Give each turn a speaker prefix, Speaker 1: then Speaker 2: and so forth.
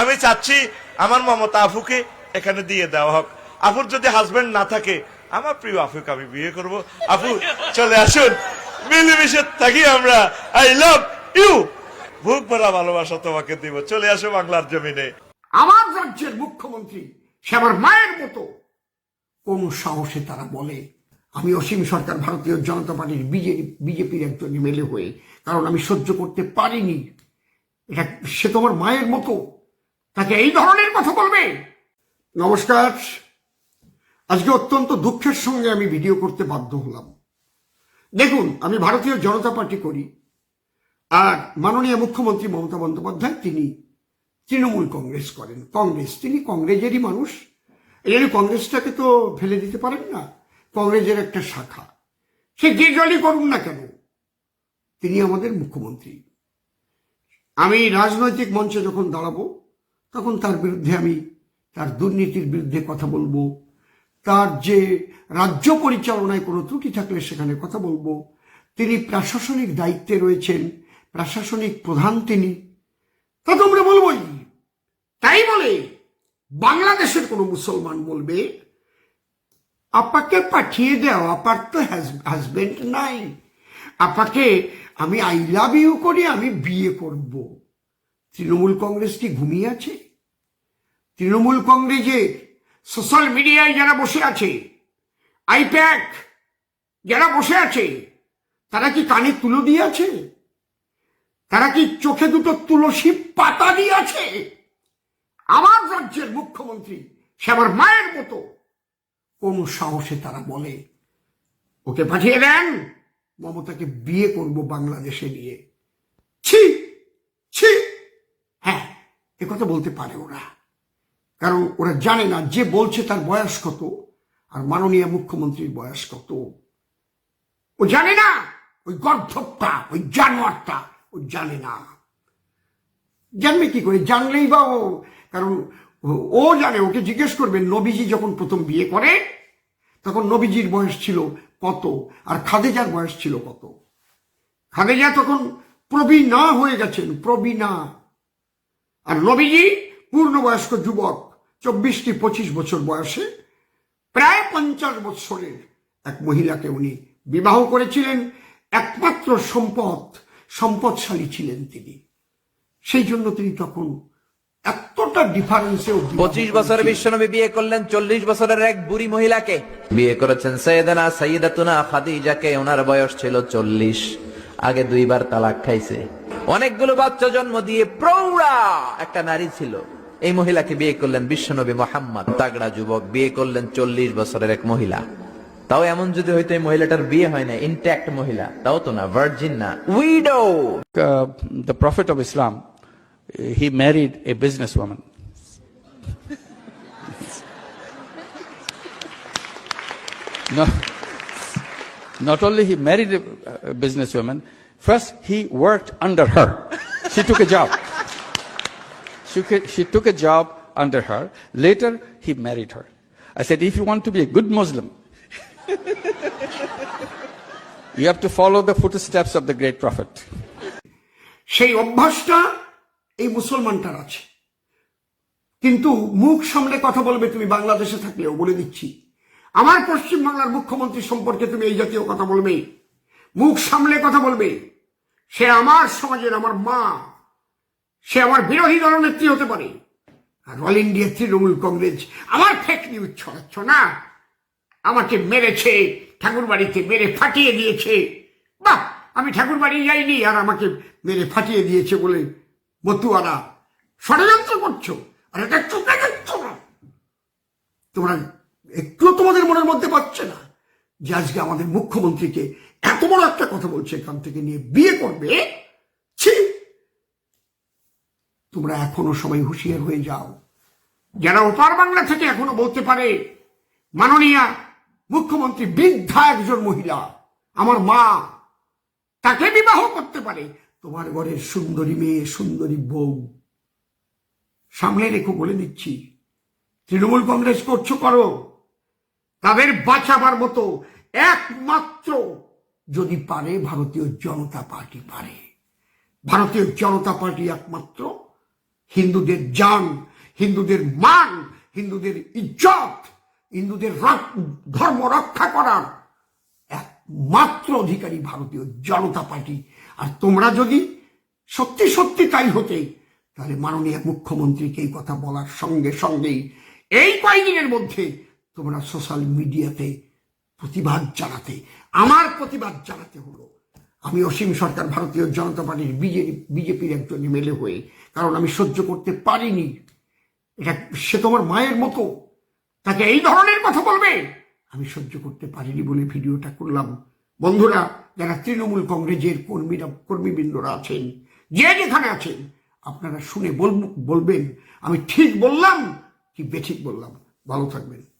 Speaker 1: আমি চাচ্ছি আমার মমতা আফুকে এখানে দিয়ে দেওয়া হোক। আফুর যদি হাজবেন্ড না থাকে, আমার প্রিয় আফুকে আমি বিয়ে করব। আফু, চলে আসুন। মিলেমিশে থাকি আমরা। আই লাভ ইউ ভুক ভরা ভালোবাসা তোমাকে দিব। চলে আসো বাংলার জমিনে।
Speaker 2: আমার রাজ্যের মুখ্যমন্ত্রী, সে আমার মায়ের মতো। কোন সাহসে তারা বলে, আমি অসীম সরকার ভারতীয় জনতা পার্টির বিজেপি, বিজেপির একজন এমএলএ হয়ে, কারণ আমি সহ্য করতে পারিনি। এটা সে তো আমার মায়ের মতো। তাকে এই ধরনের কথা বলবে। নমস্কার। আজকে অত্যন্ত দুঃখের সঙ্গে আমি ভিডিও করতে বাধ্য হলাম। দেখুন, আমি ভারতীয় জনতা পার্টি করি, আর মাননীয় মুখ্যমন্ত্রী মমতা বন্দ্যোপাধ্যায় তিনি তৃণমূল কংগ্রেস করেন। কংগ্রেস, তিনি কংগ্রেসেরই মানুষ। এই কংগ্রেসটাকে তো ফেলে দিতে পারেন না। কংগ্রেসের একটা শাখা। সে যে দলই করুন না কেন, তিনি আমাদের মুখ্যমন্ত্রী। আমি রাজনৈতিক মঞ্চে যখন দাঁড়াবো তখন তার বিরুদ্ধে আমি তার দুর্নীতির বিরুদ্ধে কথা বলব। তার যে রাজ্য পরিচালনায় কোনো ত্রুটি থাকলে সেখানে কথা বলব। তিনি প্রশাসনিক দায়িত্বে রয়েছেন, প্রশাসনিক প্রধান তিনি। তা তোমরা বলবোই। তাই বলে বাংলাদেশের কোনো মুসলমান বলবে, আপাকে পাঠিয়ে দাও, আপার তো হাজবেন্ড নাই। আপাকে আমি আই লাভ ইউ করি, আমি বিয়ে করব। তৃণমূল কংগ্রেস কি ঘুমিয়ে আছে? তৃণমূল কংগ্রেসের সোশ্যাল মিডিয়ায় যারা বসে আছে, আইপ্যাক যারা বসে আছে, তারা কি কানে তুলো দিয়ে আছে? তারা কি চোখে দুটো তুলসী পাতা দিয়ে আছে? আমার রাজ্যের মুখ্যমন্ত্রী সে আমার মায়ের মতো। কোন সাহসে তারা বলে, ওকে পাঠিয়ে দেন, মমতাকে বিয়ে করব বাংলাদেশে নিয়ে। এ কথা বলতে পারে ওরা। কারণ ওরা জানে না যে বলছে তার বয়স কত, আর মাননীয় মুখ্যমন্ত্রীর বয়স কত। ও জানে না, ওই গর্ধপটা ওই জানোয়ারটা, ও জানে না। জানবে কি করে? জানলেই বা ও, কারণ ও- ও জানে, ওকে জিজ্ঞেস করবে নবীজি যখন প্রথম বিয়ে করে, তখন নবীজির বয়স ছিল কত, আর খাদেজার বয়স ছিল কত। খাদেজা তখন প্রবীণা হয়ে গেছেন, প্রবীণা। আর নবীজি পূর্ণবয়স্ক যুবক চব্বিশটি পঁচিশ বছর বয়সে প্রায় পঞ্চাশ বৎসরের এক মহিলাকে উনি বিবাহ করেছিলেন। একমাত্র সম্পদ সম্পদশালী ছিলেন তিনি। সেই জন্য তিনি তখন এতটা ডিফারেন্সেও বিবাহ
Speaker 3: পঁচিশ বছরের। বিশ্বনবী বিয়ে করলেন চল্লিশ বছরের এক বুড়ি মহিলাকে। বিয়ে করেছেন সৈয়দানা সৈয়দাতুনা খাদিজাকে ওনার বয়স ছিল চল্লিশ। আগে দুইবার তালাক খাইছে। অনেকগুলো বাচ্চা জন্ম দিয়ে প্রৌঢ়া একটা নারী ছিল। এই মহিলাকে বিয়ে করলেন বিশ্বনবী মোহাম্মদ। তাগড়া যুবক বিয়ে করলেন চল্লিশ বছরের এক মহিলা। তাও এমন যদি হয়তো এই মহিলাটার বিয়ে হয় না ইনট্যাক্ট মহিলা তাও তো না ভার্জিন না widow
Speaker 4: uh, the Prophet Islam he married a businesswoman. no, not only he married a businesswoman, first he worked under her. She took a job. She, she took a job under her. Later, he married her. I said, if you want to be a good Muslim, you have to follow the footsteps of the great Prophet.
Speaker 2: সেই অভ্যাসটা এই মুসলমানটার আছে কিন্তু মুখ সামলে কথা বলবে তুমি বাংলাদেশে থাকলেও বলে দিচ্ছি আমার পশ্চিম বাংলার মুখ্যমন্ত্রী সম্পর্কে তুমি এই জাতীয় কথা বলবে মুখ সামলে কথা বলবে সে আমার সমাজের আমার মা। সে আমার বিরোধী দলনেত্রী হতে পারে। আর অল ইন্ডিয়া তৃণমূল কংগ্রেস আমার ফেক নিউজ ছড়াচ্ছ না। আমাকে মেরেছে ঠাকুর বাড়িতে মেরে ফাটিয়ে দিয়েছে। বাহ, আমি ঠাকুর বাড়ি যাইনি আর আমাকে মেরে ফাটিয়ে দিয়েছে বলে মতুয়ারা ষড়যন্ত্র করছ। আর এটা চোখে দেখছ না। তোমরা একটু তোমাদের মনের মধ্যে পাচ্ছে না। যে আজকে আমাদের মুখ্যমন্ত্রীকে এত বড় একটা কথা বলছে এখান থেকে নিয়ে বিয়ে করবে, ছি! তোমরা এখনও সবাই হুঁশিয়ার হয়ে যাও। যারা ওপার বাংলা থেকে এখনও বলতে পারে, মাননীয়া মুখ্যমন্ত্রী বৃদ্ধা একজন মহিলা, আমার মা, তাকে বিবাহ করতে পারে। তোমার ঘরের সুন্দরী মেয়ে, সুন্দরী বউ সামনে রেখো বলে দিচ্ছি। তৃণমূল কংগ্রেস করছ করো। তাদের বাঁচাবার মতো একমাত্র যদি পারে ভারতীয় জনতা পার্টি পারে। ভারতীয় জনতা পার্টি একমাত্র হিন্দুদের জান, হিন্দুদের মান, হিন্দুদের ইজ্জত, হিন্দুদের ধর্ম রক্ষা করার একমাত্র অধিকারী ভারতীয় জনতা পার্টি। আর তোমরা যদি সত্যি সত্যি তাই হতে, তাহলে মাননীয় মুখ্যমন্ত্রীকে এই কথা বলার সঙ্গে সঙ্গেই এই কয়েকদিনের মধ্যে তোমরা সোশ্যাল মিডিয়াতে প্রতিবাদ জানাতে, আমার প্রতিবাদ জানাতে হলো। আমি অসীম সরকার, ভারতীয় জনতা পার্টির বিজেপি, বিজেপির একজন এমএলএ হয়ে, কারণ আমি সহ্য করতে পারিনি। এটা সে তোমার মায়ের মতো, তাকে এই ধরনের কথা বলবে? আমি সহ্য করতে পারিনি বলে ভিডিওটা করলাম। বন্ধুরা, যারা তৃণমূল কংগ্রেসের কর্মীরা, কর্মীবৃন্দরা আছেন, যে যেখানে আছেন, আপনারা শুনে বলব- বলবেন। আমি ঠিক বললাম কি বেঠিক বললাম? ভালো থাকবেন।